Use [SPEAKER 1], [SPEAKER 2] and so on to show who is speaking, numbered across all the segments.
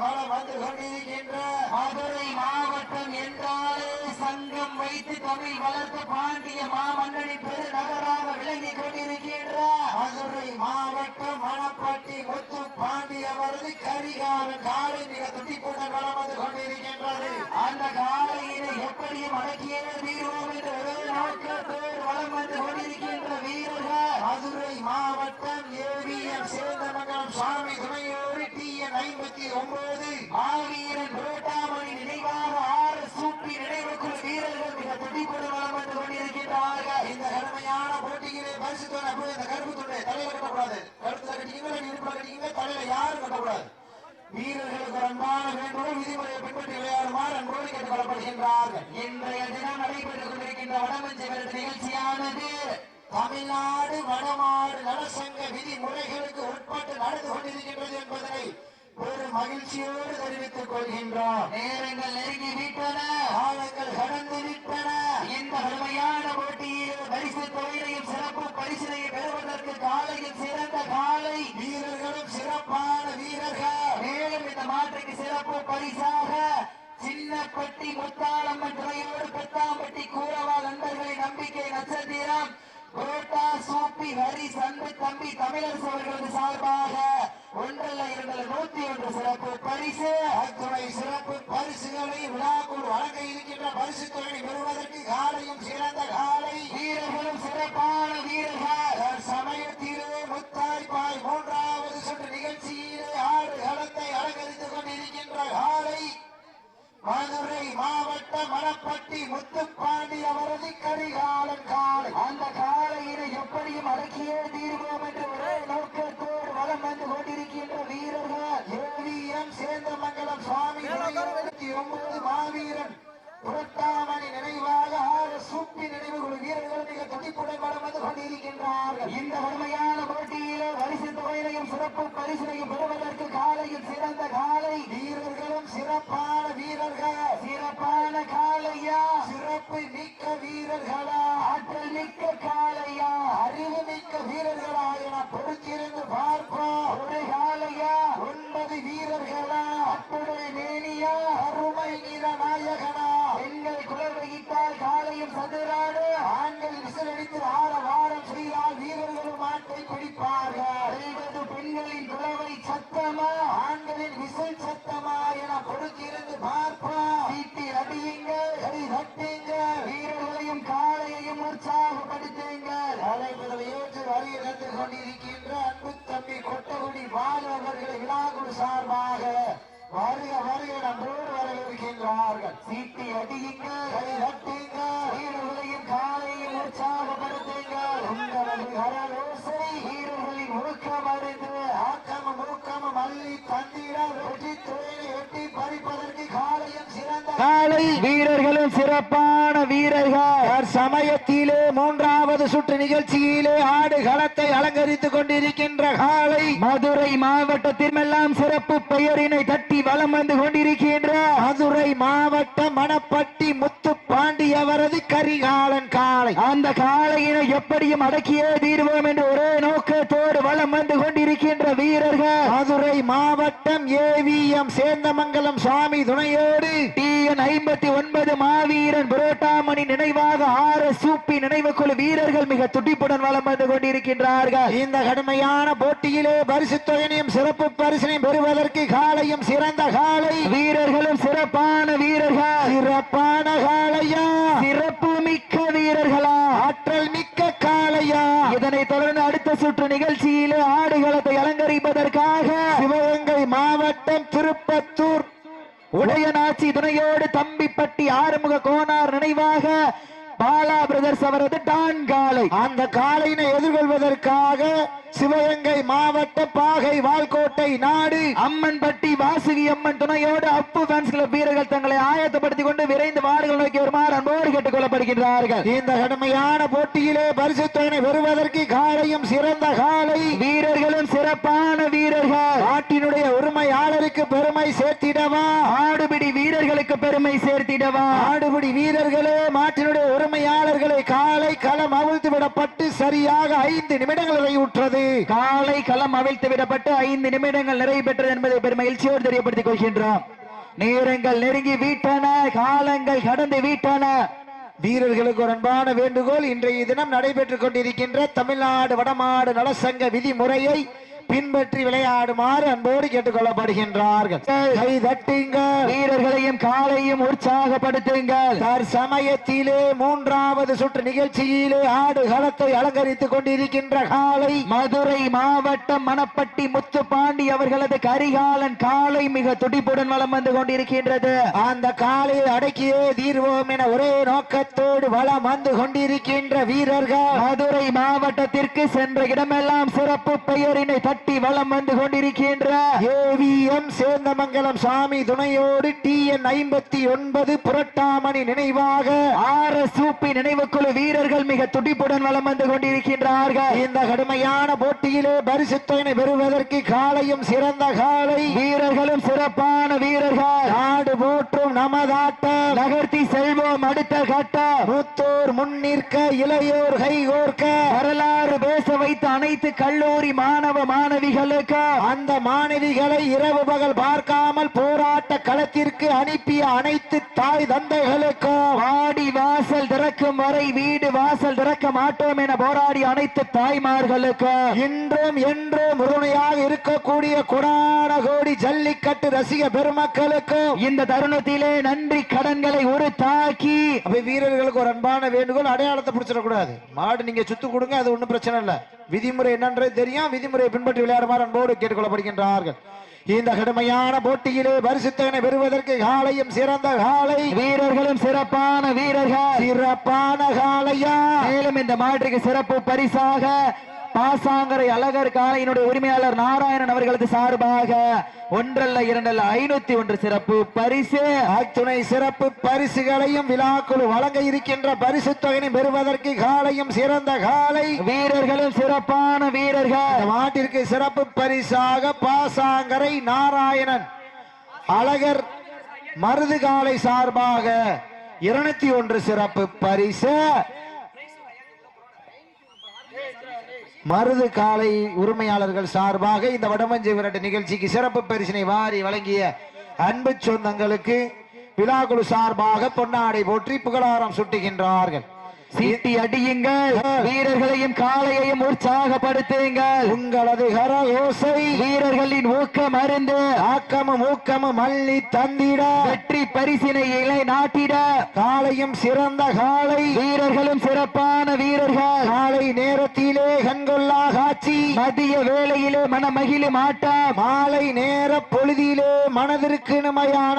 [SPEAKER 1] வளம் கொண்டிருக்கின்ற
[SPEAKER 2] மதுரை மாவட்டம் என்றாலே சங்கம் வைத்து தமிழ் வளர்த்த பாண்டிய மாமன்னனின் பெருநகராக விளங்கி கொண்டிருக்கின்ற
[SPEAKER 1] மதுரை மாவட்டம் மணப்பட்டி முத்து பாண்டியவரது கரிகாலன் காலை மிக துடிப்புடன் வளம் கொண்டிருக்கின்றது.
[SPEAKER 2] அந்த காலையினை எப்படியும் அடக்கியே தீர்வோம் என்று ஒரே நோக்கத்தோடு வளம் வந்து கொண்டிருக்கின்ற வீரர்கள்
[SPEAKER 1] மதுரை மாவட்டம் ஏவிஎம் சேந்தமங்கலம் சுவாமி துணையோடு டி என் ஐம்பத்தி ஒன்பது
[SPEAKER 2] நினைவாக ஆறு சூப்பி நினைவுக்குள் வீரர்கள் மிக துடிப்புடன் வளம் வந்து கொண்டிருக்கின்றார்கள்.
[SPEAKER 1] இந்த கடுமையான போட்டியிலே பரிசு தொகை போய் இந்த கருப்பு துண்டை தலையில கட்டக்கூடாது கழுத்துல கட்டிக்கீங்க இடுப்புல கட்டிக்கீங்க தலையில யாரும் கட்டக்கூடாது வீரர்களுக்கு அன்பான வேண்டுகோள் விதிமுறையை பின்பற்றி விளையாடுமாறு அன்போடு கேட்டுக் கொள்ளப்படுகின்றார்கள்
[SPEAKER 2] இன்றைய தினம் நடைபெற்றுக் கொண்டிருக்கின்ற வடமஞ்சு விருது நிகழ்ச்சியானது
[SPEAKER 1] தமிழ்நாடு வடமாடு நலசங்க விதிமுறைகளுக்கு உட்பட்டு நடந்து கொண்டிருக்கின்றது என்பதனை ஒரு மகிழ்ச்சியோடு தெரிவித்துக் கொள்கின்றோம்.
[SPEAKER 2] நேரங்கள் நெருங்கி விட்டன
[SPEAKER 1] காலங்கள் கடந்து விட்டன
[SPEAKER 2] இந்த கடுமையான போட்டியில் பரிசு தொகையையும் சிறப்பு பரிசினையும் பெறுவதற்கு காலையில் சிறந்த காலை.
[SPEAKER 1] வீரர்களும் சிறப்பான வீரர்கள்.
[SPEAKER 2] மேலும் இந்த மாற்றுக்கு சிறப்பு பரிசாக சின்னப்பட்டி முத்தாளம்மன் துறையோடு சந்தை தம்பி தமிழரசு அவர்களது சார்பாக ஒன்றல்ல இரண்டல்ல நூத்தி ஒன்று சிறப்பு பரிசு
[SPEAKER 1] அத்துறை சிறப்பு பரிசுகளை விழாக்குள் வழங்க இருக்கின்ற பரிசு தொகை பெறுவதற்கு காலையும் சிறந்த காலை
[SPEAKER 2] வீரர்களும் சிறப்பான வீரர்கள்
[SPEAKER 1] மதுரை மாவட்ட மணப்பட்டி முத்துப்பாண்டி அவரது கரிகாலன் காலை
[SPEAKER 2] அந்த காலையினை எப்படியும் அடக்கியே தீர்வோம் என்ற ஒரே நோக்கத்தோடு வலம் வந்து கொண்டிருக்கின்ற வீரர்கள்.
[SPEAKER 1] ஏவிஎம் சேந்தமங்கலம் சுவாமி ஒன்பது மாவீரன். புரட்டாமணி நினைவாக ஆறு சூப்பி நினைவுகள் வீரர்கள் மிக துடிப்புடன் வளம் வந்து கொண்டிருக்கின்றார்கள்.
[SPEAKER 2] இந்த வறுமையான போட்டியிலே பரிசு தொகையினையும் சிறப்பு பரிசினையும்
[SPEAKER 1] வீரர்களா பார்ப்போம். ஒன்பது வீரர்களா?
[SPEAKER 2] அத்துடைய
[SPEAKER 1] வீரர்களும்
[SPEAKER 2] சிறப்பான வீரர்கள். சமயத்திலே மூன்றாவது சுற்று நிகழ்ச்சியிலே ஆடு களத்தை அலங்கரித்துக் கொண்டிருக்கின்ற காலை மதுரை மாவட்டத்திற்மெல்லாம் சிறப்பு பெயரினை தட்டி வலம் வந்து கொண்டிருக்கின்ற மதுரை மாவட்ட மணப்பட்டி முத்து பாண்டி அவரது கரிகாலன் காலை அந்த காளையினை எப்படியும் அடக்கியே தீர்வோம் என்று ஒரே நோக்கத்தோடு வலம் வந்து கொண்டிருக்கின்ற வீரர்கள். மதுரை மாவட்டம் ஏவிஎம் சேந்தமங்கலம் சுவாமி துணையோடு டிஎன் ஐம்பத்தி ஒன்பது மாவீரன் புரோட்டாமணி நினைவாக ஆறு சூப்பி நினைவு குழு வீரர்கள் மிக துடிப்புடன் வலம் வந்து கொண்டிருக்கின்றார்கள்.
[SPEAKER 1] இந்த கடுமையான போட்டியிலே பரிசு தொகையினையும் சிறப்பு பரிசினையும் பெறுவதற்கு காலையும் சிறந்த காலை.
[SPEAKER 2] வீரர்களும் சிறப்பான வீரர்கள்.
[SPEAKER 1] சிறப்பான காளையா
[SPEAKER 2] சிறப்பு மிக்க வீரர்களா?
[SPEAKER 1] ஆற்றல் மிக்க காளையா
[SPEAKER 2] இதனைத் தொடர்ந்து அடுத்த சுற்று நிகழ்ச்சியிலே ஆடுகளத்தை அலங்கரிப்பதற்காக
[SPEAKER 1] சிவகங்கை மாவட்டம் திருப்பத்தூர்
[SPEAKER 2] உடையநாச்சி துணையோடு தம்பிப்பட்டி ஆறுமுக கோனார் நினைவாக பாலா பிரதர்ஸ் அவரது டான் காலை
[SPEAKER 1] அந்த காளையினை எதிர்கொள்வதற்காக சிவகங்கை மாவட்ட பாகை வால்கோட்டை நாடு
[SPEAKER 2] அம்மன்பட்டி வாசுகி அம்மன் துணையோடு அப்பு ஃபேன்ஸ் கிளப் வீரர்கள் தங்களை ஆயத்தப்படுத்திக் கொண்டு விரைந்து வாடுகள் நோக்கி வருமாறு அன்போடு கேட்டுக் கொள்ளப்படுகின்றார்கள்
[SPEAKER 1] இந்த கடுமையான போட்டியிலே பரிசு பெறுவதற்கு காலையும் சிறந்த காலை.
[SPEAKER 2] வீரர்களும் சிறப்பான வீரர்கள்.
[SPEAKER 1] நாட்டினுடைய உரிமையாளருக்கு பெருமை சேர்த்திடவா?
[SPEAKER 2] ஆடுபிடி வீரர்களுக்கு பெருமை சேர்த்திடவா?
[SPEAKER 1] ஆடுபிடி வீரர்களே மாற்றினுடைய உரிமையாளர்களை காலை களம் அவிழ்த்து விடப்பட்டு சரியாக ஐந்து நிமிடங்கள் நிறைவுற்றது
[SPEAKER 2] காலை களம் அவிழ்த்து விடப்பட்டு ஐந்து நிமிடங்கள் நிறைவு பெற்றது என்பதை பெரும் மகிழ்ச்சியோடு தெரியப்படுத்திக் கொள்கின்றோம். நேரங்கள் நெருங்கி வீட்டன காலங்கள் கடந்து வீட்டன
[SPEAKER 1] வீரர்களுக்கு ஒரு அன்பான வேண்டுகோள். இன்றைய தினம் நடைபெற்றுக் கொண்டிருக்கின்ற தமிழ்நாடு வடமாடு நலசங்க விதிமுறையை பின்பற்றி விளையாடுமாறு அன்போடு கேட்டுக் கொள்ளப்படுகின்றார்கள் கை தட்டுங்கள்.
[SPEAKER 2] வீரர்களையும் காலையும் உற்சாகப்படுத்துங்கள்.
[SPEAKER 1] தற்சமயத்திலே மூன்றாவது சுற்று நிகழ்ச்சியிலே ஆடு களத்தை அலங்கரித்துக் கொண்டிருக்கின்ற காலை.
[SPEAKER 2] மதுரை மாவட்டம் மணப்பட்டி முத்துப்பாண்டி அவர்களது கரிகாலன் காலை மிக துடிப்புடன் வலம் வந்து கொண்டிருக்கின்றது.
[SPEAKER 1] அந்த காலையை அடக்கியே தீர்வோம் என ஒரே நோக்கத்தோடு வளம் வந்து கொண்டிருக்கின்ற வீரர்கள்.
[SPEAKER 2] மதுரை மாவட்டத்திற்கு சென்ற இடமெல்லாம் சிறப்பு பெயரினை தட்டி கட்டி வளம் வந்து கொண்டிருக்கின்ற
[SPEAKER 1] ஏவிஎம் சேந்தமங்கலம் சாமி துணையோடு டி என் ஐம்பத்தி ஒன்பது புரட்டாமணி நினைவாக
[SPEAKER 2] ஆர் எஸ் நினைவுக்குழு வீரர்கள் மிக துடிப்புடன் வளம் வந்து கொண்டிருக்கின்றார்கள்.
[SPEAKER 1] இந்த கடுமையான போட்டியிலே பரிசுத்தனை பெறுவதற்கு காலையும் சிறந்த காலை
[SPEAKER 2] வீரர்களும் சிறப்பான வீரர்கள்.
[SPEAKER 1] நாடு போற்றும் நமதாட்ட
[SPEAKER 2] நகர்த்தி செல்வோம் அடுத்த கட்ட.
[SPEAKER 1] முத்தோர் முன்னிற்க இளையோர் கைகோர்க்க
[SPEAKER 2] வரலாறு பேச வைத்த அனைத்து கல்லூரி மாணவ மாணவிகளுக்கு
[SPEAKER 1] அந்த மாணவிகளை இரவு பகல் பார்க்காமல் போராட்ட களத்திற்கு அனுப்பிய அனைத்து தாய் தந்தைகளுக்கு
[SPEAKER 2] வாடி வாசல் திறக்கும் வரை வீடு வாசல் திறக்க மாட்டோம் என போராடி அனைத்து தாய்மார்களுக்கு
[SPEAKER 1] இன்றும் என்றும் உறுதுணையாக இருக்கக்கூடிய குடான கோடி ஜல்லிக்கட்டு ரசிக பெருமக்களுக்கு
[SPEAKER 2] இந்த தருணத்திலே நன்றி கடன்களை ஒரு தாக்கி.
[SPEAKER 1] வீரர்களுக்கு ஒரு அன்பான வேண்டுகோள் அடையாளத்தை பிடிச்சிடக்கூடாது. மாடு நீங்க சுத்து கொடுங்க அது ஒண்ணும் பிரச்சனை இல்லை. விதிமுறை என்னன்றது தெரியும் விதிமுறை பின்பற்ற விளையாடுமாறு அன்போடு கேட்டுக்கொள்ளப்படுகின்றார்கள். இந்த கடுமையான போட்டியிலே பரிசுத்தகனை பெறுவதற்கு காலையும் சிறந்த காலை.
[SPEAKER 2] வீரர்களும் சிறப்பான வீரர்கள்.
[SPEAKER 1] சிறப்பான காலையா?
[SPEAKER 2] மேலும் இந்த மாற்றுக்கு சிறப்பு பரிசாக பாசாங்கரை அழகர் காலையினுடைய உரிமையாளர் நாராயணன் அவர்களது சார்பாக ஒன்றல்ல இரண்டல்ல ஐநூத்தி ஒன்று சிறப்பு பரிசு.
[SPEAKER 1] அத்துணை சிறப்பு பரிசுகளையும் விழாக்குழு வழங்க இருக்கின்ற பரிசு தொகையை பெறுவதற்கு காலையும் சிறந்த காலை
[SPEAKER 2] வீரர்களும் சிறப்பான வீரர்கள்.
[SPEAKER 1] மாட்டிற்கு சிறப்பு பரிசாக பாசாங்கரை நாராயணன் அழகர் மருது காலை சார்பாக இருநூத்தி ஒன்று சிறப்பு பரிசு. மருது காலை உரிமையாளர்கள் சார்பாக இந்த வடமஞ்சு விரட்டு நிகழ்ச்சிக்கு சிறப்பு பரிசினை வாரி வழங்கிய அன்பு சொந்தங்களுக்கு விழாக்குழு சார்பாக பொன்னாடை போற்றி புகழாரம் சுட்டுகின்றார்கள்.
[SPEAKER 2] சீட்டி அடியுங்கள் வீரர்களையும் காளையையும் உற்சாகப்படுத்துங்கள்.
[SPEAKER 1] உங்களது கர ஓசை.
[SPEAKER 2] வீரர்களின் ஊக்கம் அருந்து.
[SPEAKER 1] ஆக்கமும் ஊக்கமும் அள்ளி தந்திட.
[SPEAKER 2] வெற்றி பரிசினை இலை நாட்டிட.
[SPEAKER 1] காலையும் சிறந்த காலை
[SPEAKER 2] வீரர்களும் சிறப்பான வீரர்கள்.
[SPEAKER 1] காலை நேரத்திலே கண்கொள்ளா காட்சி.
[SPEAKER 2] மதிய வேளையிலே மனமகிழும் ஆட்டம்
[SPEAKER 1] மாலை நேர பொழுதிலே மனதிற்கு இனிமையான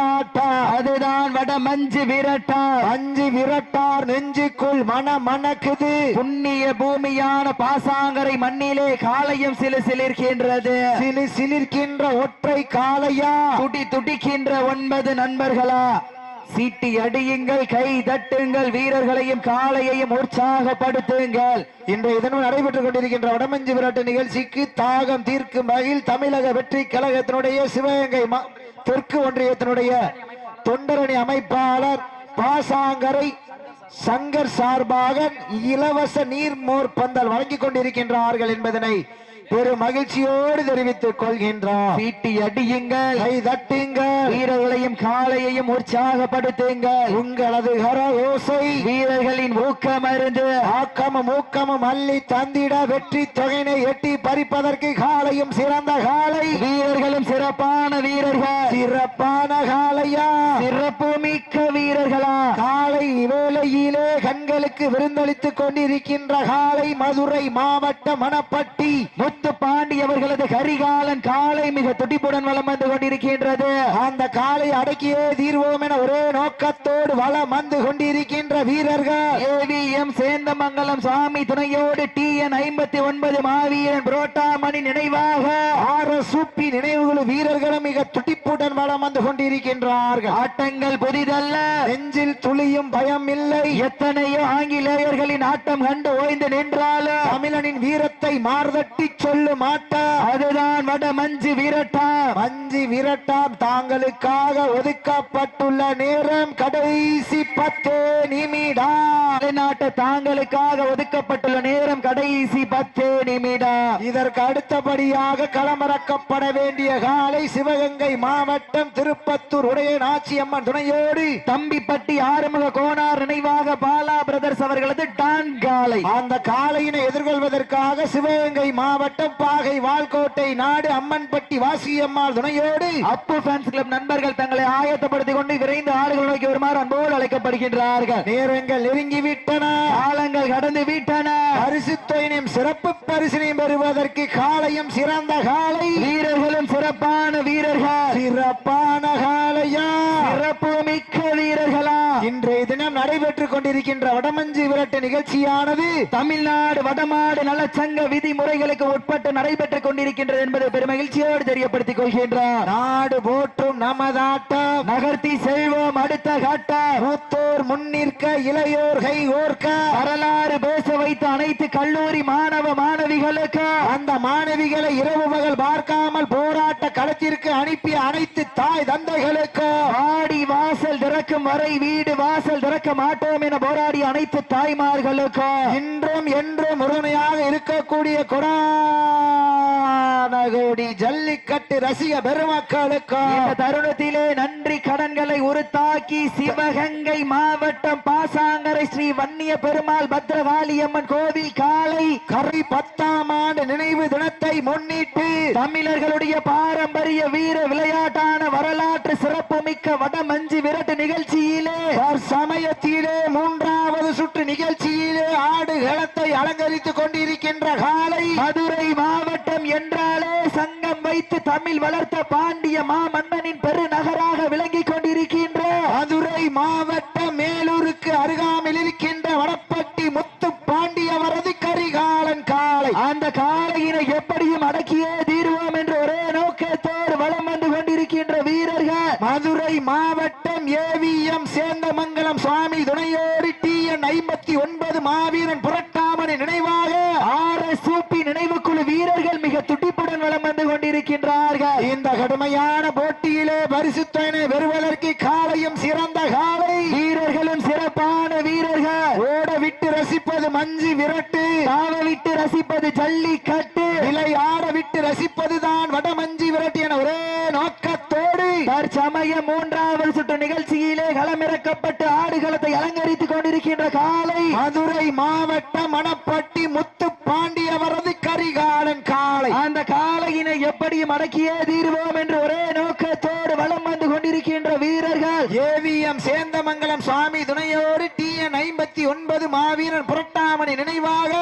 [SPEAKER 2] அதுதான் வட மஞ்சு விரட்டம்
[SPEAKER 1] அஞ்சு விரட்டார் நெஞ்சுக்குள் மன மணக்குது.
[SPEAKER 2] புண்ணிய பூமியான பாசாங்கரை மண்ணிலே காலையும் சிலு சிலிர்கின்றது
[SPEAKER 1] சிலு சிலிர்க்கின்ற ஒற்றை காளையா?
[SPEAKER 2] துடி துடிக்கின்ற ஒன்பது நண்பர்களா? சீட்டி அடியுங்கள் கை தட்டுங்கள் வீரர்களையும் காளையையும் உற்சாகப்படுத்துங்கள்.
[SPEAKER 1] இன்றைய தினம் நடைபெற்றுக் கொண்டிருக்கின்ற வடமஞ்சு விராட்டு நிகழ்ச்சிக்கு தாகம் தீர்க்கும் வகையில் தமிழக வெற்றி கழகத்தினுடைய சிவகங்கை ம- தெற்கு ஒன்றியத்தினுடைய தொண்டரணி அமைப்பாளர் பாசாங்கரை சங்கர் சார்பாக இலவச நீர்மோர் பந்தல் வழங்கிக் கொண்டிருக்கின்றார்கள் என்பதனை பெரும் மகிழ்ச்சியோடு தெரிவித்துக் கொள்கின்றோம்.
[SPEAKER 2] சீட்டி அடியுங்கள்.
[SPEAKER 1] கை தட்டுங்கள்.
[SPEAKER 2] வீரர்களையும் காளையையும் உற்சாகப்படுத்துங்கள்.
[SPEAKER 1] உங்களது கர ஓசை.
[SPEAKER 2] வீரர்களின் ஊக்கம் அருந்து.
[SPEAKER 1] ஆக்கமும் ஊக்கமும் அள்ளி தந்திட வெற்றி தொகையினை எட்டி பறிப்பதற்கு காலையும் சிறந்த காலை
[SPEAKER 2] வீரர்களும் சிறப்பான வீரர்கள்.
[SPEAKER 1] சிறப்பான காலையா
[SPEAKER 2] சிறப்பு மிக்க வீரர்களா?
[SPEAKER 1] காலை வேளையிலே கண்களுக்கு விருந்தளித்துக் கொண்டிருக்கின்ற காலை மதுரை மாவட்ட மணப்பட்டி
[SPEAKER 2] முத்து பாண்டி அவர்களது கரிகாலன் காலை மிக துடிப்புடன் வளம் வந்து கொண்டிருக்கின்றது.
[SPEAKER 1] அந்த காலை அடக்கியே தீர்வோம் என ஒரே நோக்கத்தோடு வளம் வந்து கொண்டிருக்கின்ற வீரர்கள்.
[SPEAKER 2] ஏவிஎம் சேந்தமங்கலம் சாமி துணையோடு டி என் ஐம்பத்தி ஒன்பது மாவீரன் புரோட்டாமணி நினைவாக
[SPEAKER 1] ஆர் எஸ் சூப்பி நினைவுகள் வீரர்களும் மிக துடிப்புடன் வளம் வந்து கொண்டிருக்கின்றார்கள்.
[SPEAKER 2] ஆட்டங்கள் புதிதல்ல.
[SPEAKER 1] நெஞ்சில் துளியும் பயம் இல்லை.
[SPEAKER 2] எத்தனையோ ஆங்கிலேயர்களின் ஆட்டம் கண்டு ஓய்ந்து நின்றாலும்
[SPEAKER 1] தமிழனின் வீரத்தை மார்தட்டி சொல்லும் ஆட்டா
[SPEAKER 2] அதுதான் வட மஞ்சு வீரட்டா.
[SPEAKER 1] மஞ்சி விரட்டாம் தாங்களுக்காக ஒதுக்கப்பட்டுள்ள நேரம் கடைசி பத்து நிமிடம்
[SPEAKER 2] நாட்டு தாங்களுக்காக ஒதுக்கப்பட்டுள்ள நேரம் கடைசி பத்து நிமிடம்
[SPEAKER 1] இதற்கு அடுத்தபடியாக களமிறக்கப்பட வேண்டிய காலை சிவகங்கை மாவட்டம் திருப்பத்தூர் உடைய நாச்சியம்மன் துணையோடு
[SPEAKER 2] தம்பிப்பட்டி ஆறுமுக கோனார் நினைவாக பாலா பிரதர்ஸ் அவர்களது டான் காலை.
[SPEAKER 1] அந்த காளையினை எதிர்கொள்வதற்காக சிவகங்கை மாவட்டம் பாகை வால்கோட்டை நாடு அம்மன்பட்டி வாசியம்மாள் துணையோடு
[SPEAKER 2] அப்பு ஃபேன்ஸ் கிளப் நண்பர்கள் தங்களை ஆயத்தப்படுத்திக் கொண்டு விரைந்து ஆடுகள் நோக்கி வருமாறு அன்போடு அழைக்கப்படுகின்றார்கள்.
[SPEAKER 1] நேரங்கள் நெருங்கி விட்டன.
[SPEAKER 2] காலங்கள் கடந்து விட்டன.
[SPEAKER 1] பரிசு தொயினையும் சிறப்பு பரிசினையும் பெறுவதற்கு காலையும் சிறந்த காலை.
[SPEAKER 2] வீரர்களும் சிறப்பான வீரர்கள்.
[SPEAKER 1] சிறப்பான காலையா?
[SPEAKER 2] சிறப்பு மிக்க வீரர்களா?
[SPEAKER 1] இன்றைய தினம் நடைபெற்றுக் கொண்டிருக்கின்ற வடமஞ்சு விரட்டு நிகழ்ச்சியானது
[SPEAKER 2] தமிழ்நாடு வடமாடு நலச்சங்க விதிமுறைகளுக்கு உட்பட்டு நடைபெற்றுக் கொண்டிருக்கின்றது என்பதை பெருமகிழ்ச்சியோடு தெரியப்படுத்திக் கொள்கின்றார்.
[SPEAKER 1] நாடு போற்றும் நமதாட்டம்
[SPEAKER 2] நகர்த்தி செல்வோம் அடுத்த காட்டம்.
[SPEAKER 1] மூத்தோர் முன்னிற்க இளையோர் கை ஓர்க்க
[SPEAKER 2] வரலாறு பேச வைத்த அனைத்து கல்லூரி மாணவ மாணவிகளுக்கு
[SPEAKER 1] அந்த மாணவிகளை இரவு மகள் பார்க்காமல் போராட்ட களத்திற்கு அனுப்பிய அனைத்து தாய் தந்தைகளுக்கு
[SPEAKER 2] ஆடி வாசல் திறக்கும் வரை வீடு வாசல் திறக்க மாட்டோம் என போராடிய அனைத்து தாய்மார்களுக்கு
[SPEAKER 1] இன்றும் என்றும் முழுமையாக இருக்கக்கூடிய Bye. கொடானகோடி ஜல்லிக்கட்டு ரசிக பெருமக்களுக்கு?
[SPEAKER 2] இந்த தருணத்திலே நன்றி கடன்களை உருத்தாக்கி சிவகங்கை மாவட்டம் பாசாங்கரை ஸ்ரீ வன்னிய பெருமாள் பத்ரகாளியம்மன் கோவில் காலை
[SPEAKER 1] கரை பத்தாம் ஆண்டு நினைவு தினத்தை முன்னிட்டு
[SPEAKER 2] தமிழர்களுடைய பாரம்பரிய வீர விளையாட்டான வரலாற்று சிறப்புமிக்க வடமஞ்சு விரட்டு நிகழ்ச்சியிலே
[SPEAKER 1] சமயத்திலே மூன்றாவது சுற்று நிகழ்ச்சியிலே ஆடு களத்தை அலங்கரித்துக் கொண்டிருக்கின்ற காலை
[SPEAKER 2] மதுரை மாவட்டம் என்றாலே சங்கம் வைத்து தமிழ் வளர்த்த பாண்டிய மாமன்னனின் பெருநகராக விளங்கிக் கொண்டிருக்கின்ற
[SPEAKER 1] மதுரை மாவட்டம் மேலூருக்கு அருகாமையில் இருக்கின்ற வடப்பட்டி முத்து பாண்டியவரது கரிகாலன் காலை
[SPEAKER 2] அந்த காளையினை எப்படியும் அடக்கியே தீர்வோம் என்ற ஒரே நோக்கத்தோடு வலம் வந்து கொண்டிருக்கின்ற வீரர்கள்
[SPEAKER 1] மதுரை மாவட்டம் ஏவிஎம் சேந்தமங்கலம் சுவாமி துணையோடு டி என் ஐம்பத்தி ஒன்பது மாவீரன் புரட்டாமணி நினைவாக
[SPEAKER 2] ஆர் எஸ் சூப்பி நினைவுக்குழு வீரர்கள் மிக துடிப்புடன் வலம் வந்து கொண்டிருக்கின்றார்கள்
[SPEAKER 1] இந்த கடுமையான போட்டியிலே பரிசுத்தனை பெறுவதற்கு காலையும் சிறந்த காலை
[SPEAKER 2] வீரர்களும் சிறப்பான வீரர்கள்
[SPEAKER 1] ஓட விட்டு ரசிப்பது மஞ்சு விரட்டு
[SPEAKER 2] தாவ விட்டு ரசிப்பது ஜல்லிக்கட்டு
[SPEAKER 1] விலை ஆட விட்டு ரசிப்பதுதான் வடமஞ்சி விரட்டு என ஒரே நோக்கத்தோடு
[SPEAKER 2] தற்சமய மூன்றாவது சுற்று நிகழ்ச்சியிலே களமிறக்கப்பட்டு ஆடுகளத்தை அலங்கரித்துக் கொண்டிருக்கின்ற காலை.
[SPEAKER 1] மதுரை மாவட்டம் மணப்பட்டி முத்து பாண்டியவரது கரிகாலன் காலை
[SPEAKER 2] அந்த காளையினை எப்படியும் அடக்கியே தீர்வோம் என்று ஒரே நோக்கத்தோடு வலம் வந்து கொண்டிருக்கின்ற வீரர்கள்.
[SPEAKER 1] ஏவிஎம் சேந்தமங்கலம் சுவாமி துணையோடு டி என் ஐம்பத்தி ஒன்பது மாவீரன் புரட்டாமணி நினைவாக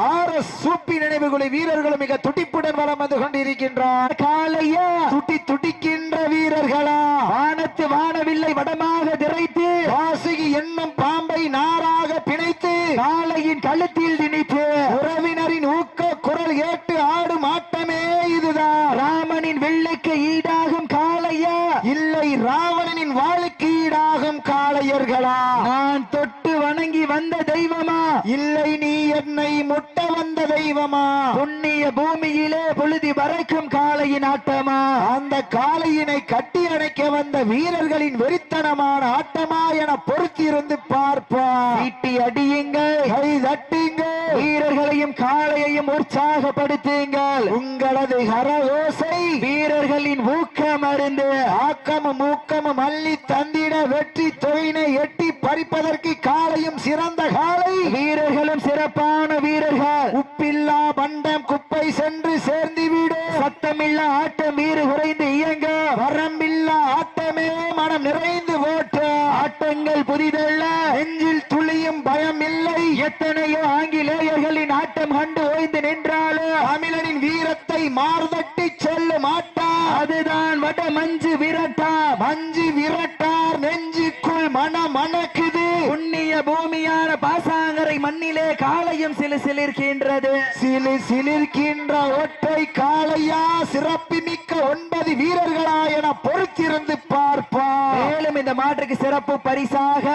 [SPEAKER 1] ஆறு சூப்பி நினைவுகளை வீரர்களும் மிக துடிப்புடன் வளம் வந்து கொண்டிருக்கின்றார்.
[SPEAKER 2] காளையா
[SPEAKER 1] துட்டி துடிக்கின்ற வீரர்களா?
[SPEAKER 2] வானத்து வானவில்லை வடமாக திரைத்து
[SPEAKER 1] வாசுகி என்னும் பாம்பை நாராக பிணைத்து
[SPEAKER 2] காளையின் கழுத்தில் திணித்து
[SPEAKER 1] உறவினரின் ஊக்க குரல் கேட்டு ஆடும் ஆட்டமே இதுதான்.
[SPEAKER 2] ராமனின் வெள்ளைக்கு ஈடாக காளையா
[SPEAKER 1] இல்லை ராவணனின் வாளுக்கு ஈடாகும் காளையர்களா
[SPEAKER 2] நான் தொட்டு வணங்கி வந்த தெய்வமா
[SPEAKER 1] இல்லை நீ என்னை முட்ட வந்த தெய்வமா?
[SPEAKER 2] புண்ணிய பூமியிலே பொழுதி வரைக்கும் காளையின் ஆட்டமா?
[SPEAKER 1] அந்த காளையினை கட்டி அணைக்க வந்த வீரர்களின் வெறித்தனமான ஆட்டமா என பொறுத்திருந்து பார்ப்பார்
[SPEAKER 2] சீட்டி அடியுங்கள்
[SPEAKER 1] கை தட்டுங்க.
[SPEAKER 2] வீரர்களையும் காளையையும் உற்சாகப்படுத்துங்கள்.
[SPEAKER 1] உங்களது கரயோசை
[SPEAKER 2] வீரர்களின் ஊக்கம் அருந்து
[SPEAKER 1] ஆக்கமும் ஊக்கமும் அள்ளி தந்திட வெற்றி தொகையினை எட்டி பறிப்பதற்கு காளையும் சிறந்த காளை
[SPEAKER 2] வீரர்களும் சிறப்பான வீரர்கள்
[SPEAKER 1] உப்பில்லா பண்டம் குப்பை சென்று சேர்ந்து விடு
[SPEAKER 2] சத்தமில்லா ஆட்டம் வீறு குறைந்து இயங்க
[SPEAKER 1] வரம்பில்லா ஆட்டமே மனம் நிறைந்து ஓட்டு
[SPEAKER 2] ஆட்டங்கள் புதிதல்ல
[SPEAKER 1] நெஞ்சில் துளியும் பயம் இல்லை
[SPEAKER 2] எத்தனையோ ஆங்கிலேயர்களின் ஆட்டம் கண்டு ஓய்ந்து நின்றாலும்
[SPEAKER 1] தமிழனின் வீரத்தை மார்தட்டி செல்லும் ஆட்டா
[SPEAKER 2] அதுதான் வட மஞ்சு விரட்டா
[SPEAKER 1] மஞ்சு விரட்டார் நெஞ்சுக்குள் மன மணக்குது
[SPEAKER 2] புண்ணிய பூமியான பாசாங்கரை மண்ணிலே காளையும் சிலு சிலிர்க்கின்றது
[SPEAKER 1] சிலு சிலிர்க்கின்ற ஒற்றை காளையா சிறப்பு மிக்க ஒன்பது வீரர்களா என பொறுத்திருந்து பார்ப்பார்
[SPEAKER 2] மேலும் மேலும் இந்த மாற்றுக்கு சிறப்பு பரிசாக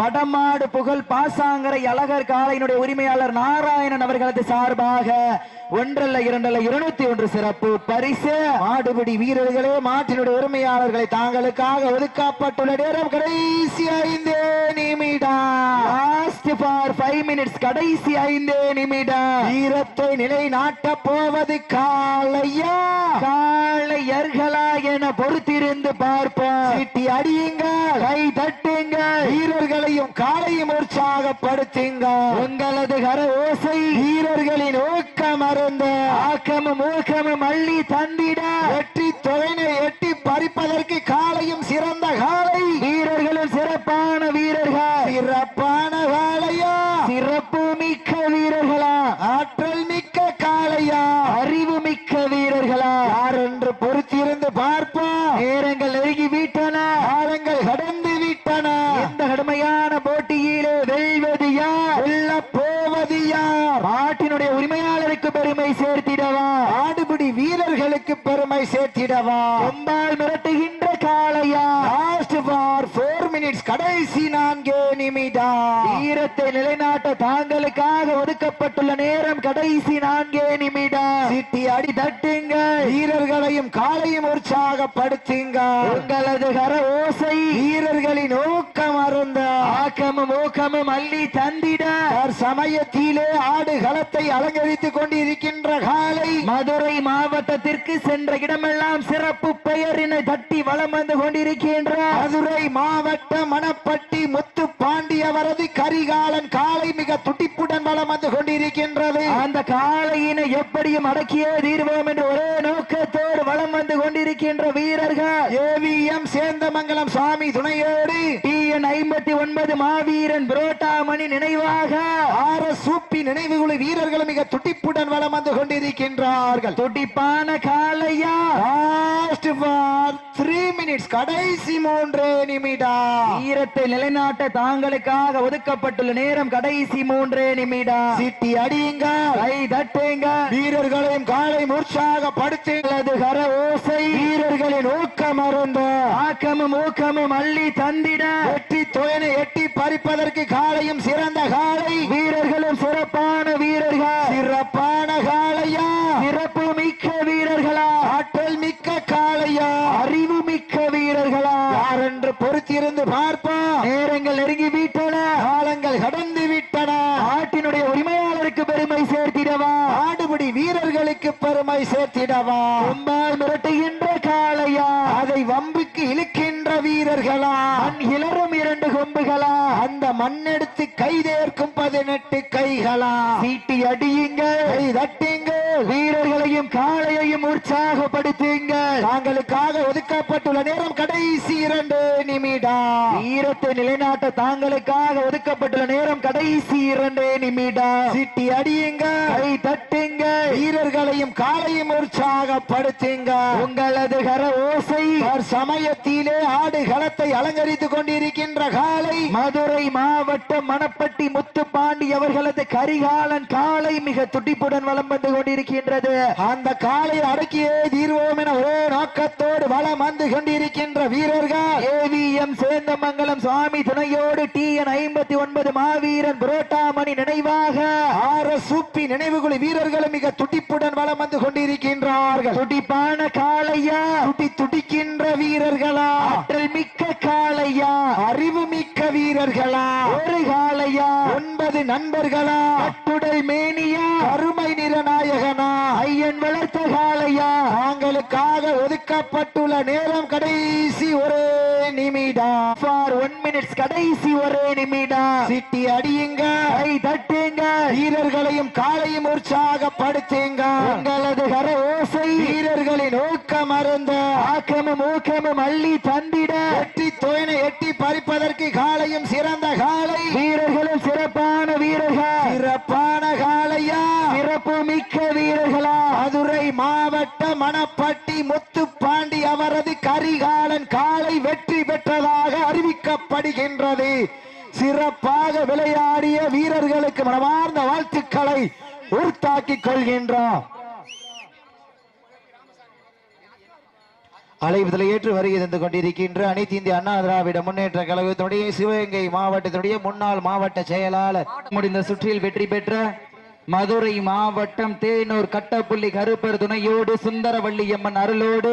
[SPEAKER 2] வடமாடு புகழ் பாசாங்கரை அழகர் காலையினுடைய உரிமையாளர் நாராயணன் அவர்களது சார்பாக ஒன்றல்ல இரண்டல்ல இருநூத்தி ஒன்று சிறப்பு. பரிசு
[SPEAKER 1] மாடுபிடி வீரர்களே மாட்டினுடைய உரிமையாளர்களை தாங்களுக்காக ஒதுக்கப்பட்டுள்ள நேரம் கடைசி ஐந்து நிமிடம்.
[SPEAKER 2] ஃபார் ஃபைவ் மினிட்ஸ் கடைசி ஐந்து நிமிடம்.
[SPEAKER 1] வீரத்தை நிலைநாட்ட போவது காலையா
[SPEAKER 2] காளையர்களா என பொறுத்திருந்து பார்ப்போம்.
[SPEAKER 1] சீட்டி அடியுங்க
[SPEAKER 2] கை தட்டுங்க
[SPEAKER 1] வீரர்களையும் காலையும் உற்சாகப்படுத்துங்க.
[SPEAKER 2] உங்களது கர ஓசை
[SPEAKER 1] வீரர்களின் ஊக்கம் அருந்த.
[SPEAKER 2] ஆக்கமும் ஊக்கமும் அள்ளி தந்திட.
[SPEAKER 1] வெற்றி தொகைனை எட்டி பறிப்பதற்கு காலையும் சிறந்த காலை.
[SPEAKER 2] வீரர்களும் சிறப்பான வீரர்கள்.
[SPEAKER 1] சிறப்பான காலையா?
[SPEAKER 2] சிறப்பு மிக்க வீரர்களா?
[SPEAKER 1] ஆற்றல் மிக்க காளையா
[SPEAKER 2] அறிவு மிக்க வீரர்களா?
[SPEAKER 1] யார் என்று பொறுத்திருந்து பார்ப்போம்.
[SPEAKER 2] நேரங்கள் நெருங்கி விட்டன
[SPEAKER 1] காலங்கள் கடந்து விட்டன
[SPEAKER 2] இந்த கடுமையான போட்டியிலே வெல்வது யார்
[SPEAKER 1] வெல்ல போவது யார்
[SPEAKER 2] நாட்டினுடைய உரிமையாளருக்கு பெருமை சேர்த்திடவா
[SPEAKER 1] ஆடுபிடி வீரர்களுக்கு பெருமை சேர்த்திடவா
[SPEAKER 2] கொம்பால் மிரட்டுகின்ற காளையா
[SPEAKER 1] லாஸ்ட் ஃபார் ஃபோர் மினிட்ஸ் கடைசி நான்கே நிமிடம்.
[SPEAKER 2] வீரத்தை நிலைநாட்ட தாங்களுக்காக ஒதுக்கப்பட்டுள்ள நேரம் கடைசி நான்கே நிமிடம்.
[SPEAKER 1] சிட்டி அடி
[SPEAKER 2] தட்டுங்க
[SPEAKER 1] வீரர்களையும் காலையும் உற்சாகப்படுத்துங்க
[SPEAKER 2] உங்களது கர ஓசை
[SPEAKER 1] வீரர்களின் ஊக்கம் அருந்த.
[SPEAKER 2] ஆக்கமும் ஊக்கமும் அள்ளி தந்திட.
[SPEAKER 1] சமயத்திலே ஆடு களத்தை அலங்கரித்துக் கொண்டிருக்கின்ற காலை
[SPEAKER 2] மதுரை மாவட்டத்திற்கு சென்ற இடமெல்லாம் சிறப்பு பெயரினை தட்டி வளம் வந்து கொண்டிருக்கின்ற.
[SPEAKER 1] மதுரை மாவட்ட மணப்பட்டி முத்து பாண்டியவரது கரிகாலன் காலை மிக துடிப்புடன் வலம் வந்து கொண்டிருக்கின்றது.
[SPEAKER 2] அந்த காளையினை எப்படியும் அடக்கியே தீர்வோம் என்று ஒரே நோக்கத்தோடு வலம் வந்து கொண்டிருக்கின்ற வீரர்கள்.
[SPEAKER 1] ஏவிஎம் சேந்தமங்கலம் சாமி துணையோடு
[SPEAKER 2] டிஎன் ஐம்பத்தி ஒன்பது மாவீரன் புரோட்டாமணி நினைவாக
[SPEAKER 1] ஆர் சூப்பி நினைவுகுழு வீரர்கள் மிக துடிப்புடன் வலம் வந்து கொண்டிருக்கின்றார்கள்.
[SPEAKER 2] துடிப்பான
[SPEAKER 1] லாஸ்ட் ஃபார் த்ரீ மினிட்ஸ் கடைசி மூன்று நிமிடம்.
[SPEAKER 2] வீரத்தை நிலைநாட்ட தாங்களுக்காக ஒதுக்கப்பட்டுள்ள நேரம் கடைசி மூன்றே நிமிடம்.
[SPEAKER 1] சிட்டி அடியுங்க.
[SPEAKER 2] கை தட்டுங்க.
[SPEAKER 1] வீரர்களையும் காலை உற்சாகப்படுத்துங்களது
[SPEAKER 2] கர ஓசை.
[SPEAKER 1] வீரர்களின் ஊக்கம் அருந்த
[SPEAKER 2] ஆக்கமும் ஊக்கமும் அள்ளி தந்திட.
[SPEAKER 1] வெற்றி தொயனை எட்டி பறிப்பதற்கு காலையும் சிறந்த காலை
[SPEAKER 2] வீரர்களும் சிறப்பான வீரர்கள்?
[SPEAKER 1] சிறப்பான காளையா?
[SPEAKER 2] சிறப்பு மிக்க வீரர்களா?
[SPEAKER 1] ஆற்றல் மிக்க காளையா?
[SPEAKER 2] அறிவு மிக்க வீரர்களா?
[SPEAKER 1] யார் என்று பொறுத்திருந்து பார்ப்போம்.
[SPEAKER 2] நேரங்கள் நெருங்கி விட்டன.
[SPEAKER 1] காலங்கள் கடந்து விட்டன.
[SPEAKER 2] நாட்டினுடைய உரிமையாளருக்கு பெருமை சேர்த்திடவா?
[SPEAKER 1] ஆடுபிடி வீரர்களுக்கு பெருமை சேர்த்திடவா?
[SPEAKER 2] கொம்பால் மிரட்டுகின்ற காளையா?
[SPEAKER 1] அதை வம்புக்கு இழுக்கின்ற வீரர்களா?
[SPEAKER 2] இளரும் இரண்டு கொம்புகளா
[SPEAKER 1] அந்த மண்ணெடுத்து கைதேர்க்கும் பதினெட்டு கைகளா?
[SPEAKER 2] சீட்டி அடியுங்க.
[SPEAKER 1] தட்டுங்க.
[SPEAKER 2] வீரர்களையும் காளையையும் உற்சாகப்படுத்துங்க.
[SPEAKER 1] தாங்களுக்காக ஒதுக்கப்பட்டுள்ள நேரம் கடைசி இரண்டு நிமிடம்.
[SPEAKER 2] வீரத்தை நிலைநாட்ட தாங்களுக்காக ஒதுக்கப்பட்டுள்ள நேரம் கடைசி இரண்டு நிமிடம்.
[SPEAKER 1] சிட்டி அடியுங்க.
[SPEAKER 2] கை தட்டுங்க.
[SPEAKER 1] வீரர்களையும் காலையும் உற்சாகப்படுத்துங்க.
[SPEAKER 2] உங்களது கர ஓசை.
[SPEAKER 1] சமயத்திலே ஆடு களத்தை அலங்கரித்துக் கொண்டிருக்கின்ற காலை.
[SPEAKER 2] மதுரை மாவட்டம் மணப்பட்டி முத்துப்பாண்டி அவர்களது கரிகாலன் காலை மிக துடிப்புடன் வலம் வந்து கொண்டிருக்கின்றது.
[SPEAKER 1] அந்த காலை அடக்கியே தீர்வோம் என ஒரே நோக்கத்தோடு வலம் வந்து கொண்டிருக்கின்ற வீரர்கள்.
[SPEAKER 2] ஏவிஎம் சேந்தமங்கலம் சுவாமி துணையோடு டி என் ஐம்பத்தி ஒன்பது மாவீரன் புரோட்டாமணி நினைவாக.
[SPEAKER 1] ஆர் எஸ் சூப்பி நினைவுகுழு வீரர்களும் மிக துடிப்புடன் வலம் வந்து கொண்டிருக்கின்றார்கள்.
[SPEAKER 2] துடிப்பான காளையா?
[SPEAKER 1] துடி துடிக்கின்ற வீரர்களா?
[SPEAKER 2] ஆற்றல் மிக்க காளையா?
[SPEAKER 1] அறிவு மிக்க வீரர்களா?
[SPEAKER 2] ஒரு காளையா?
[SPEAKER 1] ஒன்பது நண்பர்களா?
[SPEAKER 2] கட்டுடல் மேனியா?
[SPEAKER 1] அருமை நிறநாயகனா
[SPEAKER 2] ஐயன் வளர்த்த காளையா
[SPEAKER 1] தாங்களுக்காக ஒதுக்கப்பட்டுள்ள நேரம் கடைசி ஒரு நிமிடம்
[SPEAKER 2] ஃபார் ஒன் மினிட்ஸ் கடைசி ஒரே நிமிடம்
[SPEAKER 1] சிட்டி அடியுங்க.
[SPEAKER 2] கை தட்டுங்க.
[SPEAKER 1] வீரர்களையும் காலையும் உற்சாகப்படுத்துங்க.
[SPEAKER 2] உங்களது கர ஓசை.
[SPEAKER 1] வீரர்களின் ஊக்கம் அருந்த.
[SPEAKER 2] ஆக்கமும் ஊக்கமும் அள்ளி தந்திட.
[SPEAKER 1] வெற்றி தொயனை எட்டி பறிப்பதற்கு காலையும் சிறந்த காலை.
[SPEAKER 2] வீரர்களும் சிறப்பான வீரர்கள்.
[SPEAKER 1] சிறப்பான காளையா
[SPEAKER 2] சிறப்பு மிக்க வீரர்களா
[SPEAKER 1] மதுரை மாவட்ட முத்து பாண்டி அவரது கரிகாலன் காலை வெற்றி பெற்றதாக அறிவிக்கப்படுகின்றது. சிறப்பாக விளையாடிய வீரர்களுக்கு மனமார்ந்த வாழ்த்துக்களை உறுத்தாக்கிக் கொள்கின்றோம். அழைப்புதலை ஏற்று வருகை தந்து கொண்டிருக்கின்ற அனைத்து இந்திய அண்ணா திராவிட முன்னேற்ற கழகத்தினுடைய சிவகங்கை மாவட்டத்தினுடைய முன்னாள் மாவட்ட செயலாளர்.
[SPEAKER 2] முடிந்த சுற்றில் வெற்றி பெற்ற மதுரை மாவட்டம் தேனூர் கட்டப்புள்ளி கருப்பர் துணையோடு சுந்தரவள்ளி அம்மன் அருளோடு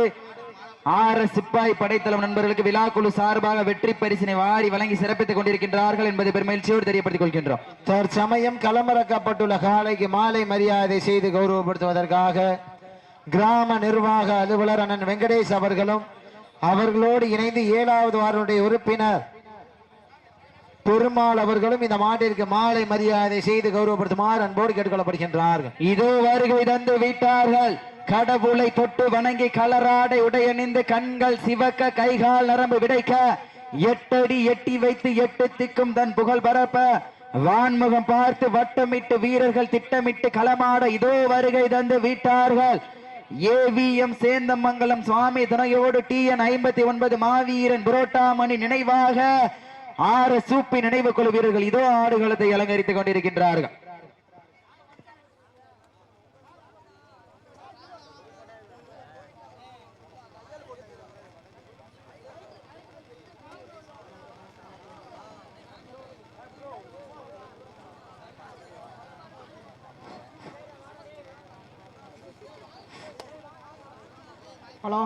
[SPEAKER 2] ஆர சிப்பாய் படைத்தளம் நண்பர்களுக்கு விழாக்குழு சார்பாக வெற்றி பரிசினை வாரி வழங்கி சிறப்பித்துக் கொண்டிருக்கின்றார்கள் என்பதை பெருமகிழ்ச்சியோடு தெரியப்படுத்திக் கொள்கின்றோம்
[SPEAKER 1] தற்சமயம் களமிறக்கப்பட்டுள்ள காலைக்கு மாலை மரியாதை செய்து கௌரவப்படுத்துவதற்காக கிராம நிர்வாக அலுவலர் அண்ணன் வெங்கடேஷ் அவர்களும் அவர்களோடு இணைந்து ஏழாவது வாரனுடைய உறுப்பினர் பெருமாள் அவர்களும் இந்த மாட்டிற்கு மாலை மரியாதை செய்து கௌரவப்படுத்துமாறு அன்போடு கேட்டுக்கொள்ளப்படுகின்றார்கள்.
[SPEAKER 2] இதோ வருகை தந்து விட்டார்கள். கடவுளை தொட்டு வணங்கி கலராடை உடையணிந்து கண்கள் சிவக்க கைகால் நரம்பு விடைக்க எட்டடி எட்டி வைத்து எட்டு திக்கும் தன் புகழ் பரப்ப வான்முகம் பார்த்து வட்டமிட்டு வீரர்கள் திட்டமிட்டு களமாட இதோ வருகை தந்து விட்டார்கள். ஏவிஎம் சேந்தமங்கலம் சுவாமி துணையோடு டி என் ஐம்பத்தி ஒன்பது மாவீரன் புரோட்டாமணி நினைவாக ஆறு சூப்பி நினைவு குழு வீரர்கள் இதோ ஆடுகளத்தை அலங்கரித்துக் கொண்டிருக்கின்றார்கள்.
[SPEAKER 1] ஹலோ.